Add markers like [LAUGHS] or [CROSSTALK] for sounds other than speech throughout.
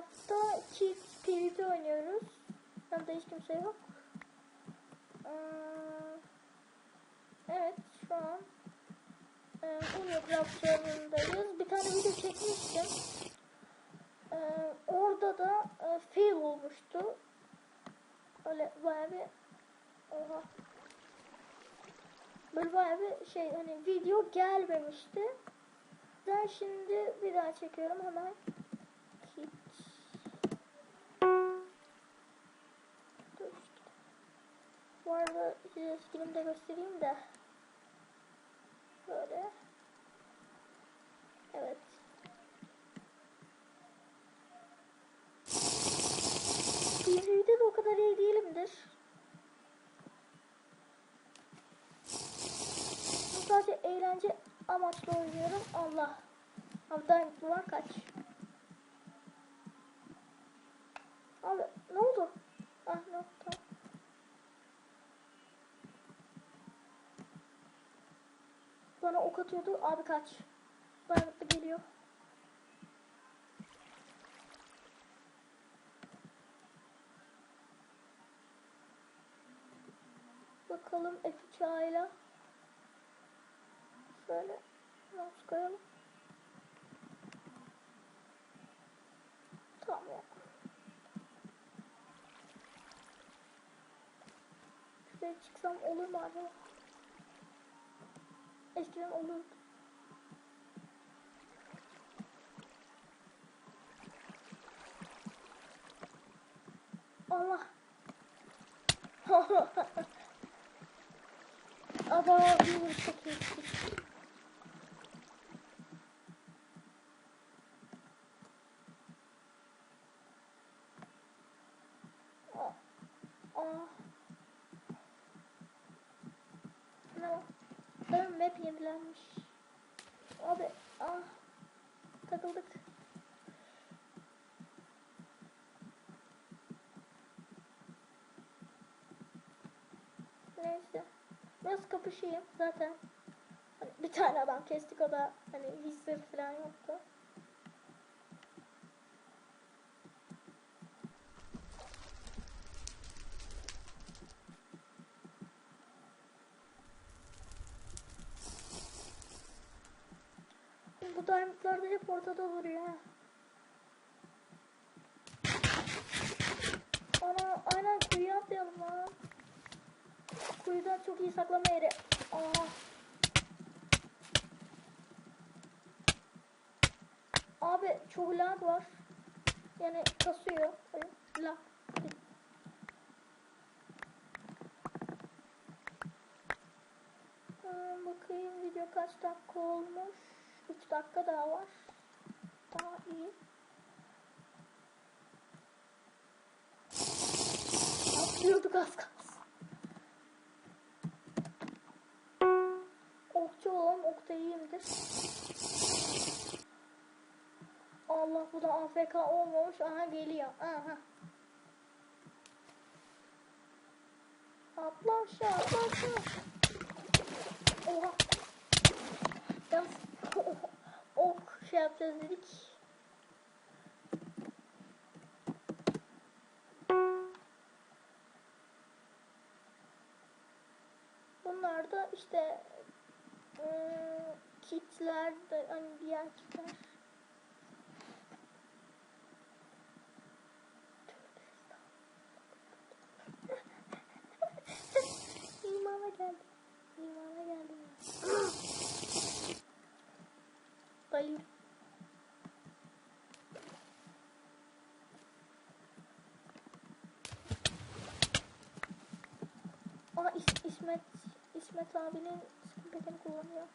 hafta Chiefs PvP oynuyoruz. Yanımda hiç kimse yok. Ee, evet şu an ee, e, Unia. Bir tane video çekmiştim. Ee, orada da e, fail olmuştu. Öyle baya bir oha. Böyle baya bir şey hani video gelmemişti. Ben şimdi bir daha çekiyorum hemen. Dur. Bu arada size skinimi de göstereyim de. Böyle. Evet. PvP'de de o kadar iyi değilimdir. Sadece eğlence amaçlı oynuyorum. Allah. Diamond var kaç. Ok atıyordu. Abi kaç. Da geliyor. Bakalım F3 ile. Şöyle mouse koyalım. Tamam. Şuraya çıksam olur mu acaba? Eskiden olurdu. Allah. Ama bir çok iyi. Aa. Aa. Ne o? Benim map yenilenmiş. Abi ah takıldık. Neyse. Biraz kapışayım zaten. Hani bir tane adam kestik o da hani hisleri falan yoktu. Bu diamondlar da hep ortada duruyor ha. Ana aynen kuyuya atlayalım lan. Kuyudan çok iyi saklama yeri. Aa. Abi çok lag var. Yani kasıyor. Lag. Hmm, bakayım video kaç dakika olmuş. 3 dakika daha var. Daha iyi. Atlıyorduk az kalsın. Okçu olan okta iyiyimdir. Allah bu da AFK olmamış. Aha geliyor. Aha. Atla aşağı atla aşağı. Oha. Yalnız ok şey yapacağız dedik. Bunlar da işte ıı, kitler hani diğer kitler. İs- İsmet İsmet abinin sıkıntını kullanıyor.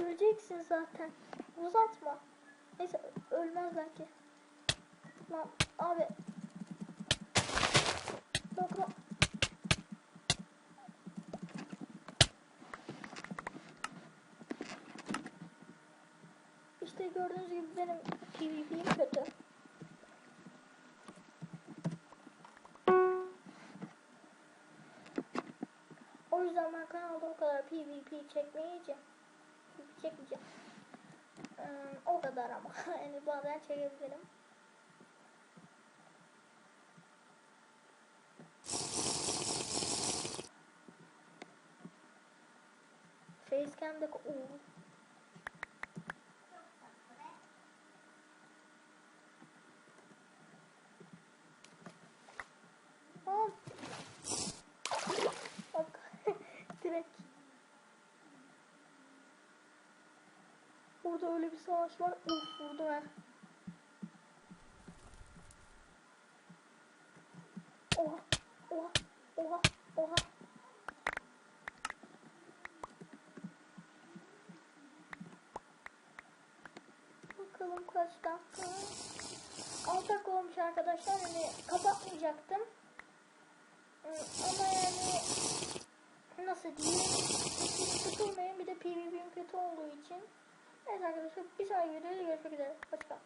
Yani öleceksin zaten. Uzatma. Neyse ö- ölmez belki. Lan abi. Yok lan. İşte gördüğünüz gibi benim PvP'm kötü. O yüzden ben kanalda o kadar PvP çekmeyeceğim. Çekmeyeceğim. Ee, o kadar ama. [LAUGHS] yani bazen çekebilirim. Facecam'de Oo. Burada öyle bir savaş var. Uf vurdu ha. Oha. Oha. Oha. Oha. Bakalım kaç dakika. 6 dakika olmuş arkadaşlar. Hani kapatmayacaktım. Ee, Ama yani nasıl diyeyim sıkılmayın bir de PvP'm kötü olduğu için. 자기는 숲이 사이를 이렇게 돼. 멋있다.